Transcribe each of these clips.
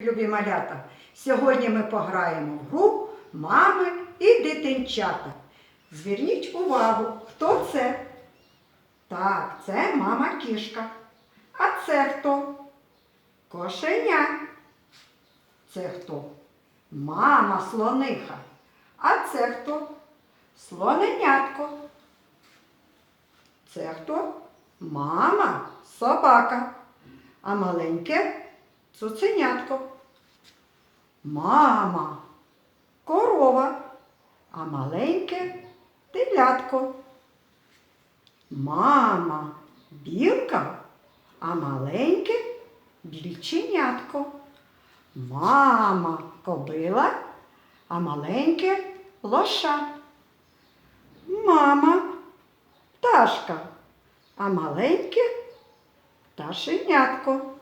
Любі малята, сьогодні ми пограємо в гру мами і дитинчата. Зверніть увагу, хто це? Так, це мама кішка. А це хто? Кошеня. Це хто? Мама слониха. А це хто? Слоненятко. Це хто? Мама собака. А маленьке цуценятко. Мама корова, а маленьке телятко. Мама білка, а маленьке більченятко. Мама кобила, а маленьке лоша. Мама пташка, а маленьке пташенятко.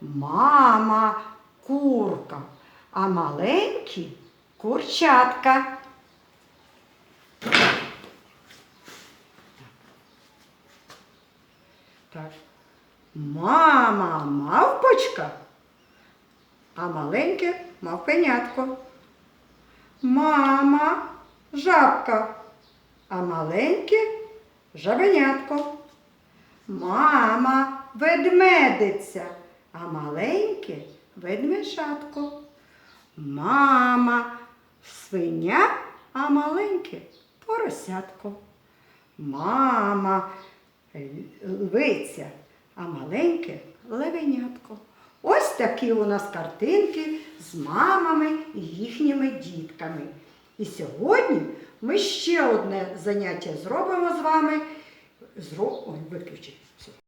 Мама курка, а маленькі курчатка. Так. Мама мавпочка, а маленьке мавпенятко. Мама жабка, а маленьке жабенятко. Мама ведмедиця, а маленьке ведмежатко. Мама свиня, а маленьке поросятко. Мама львиця, а маленьке левенятко. Ось такі у нас картинки з мамами і їхніми дітками. І сьогодні ми ще одне заняття зробимо з вами. Зро... Ой, виключи.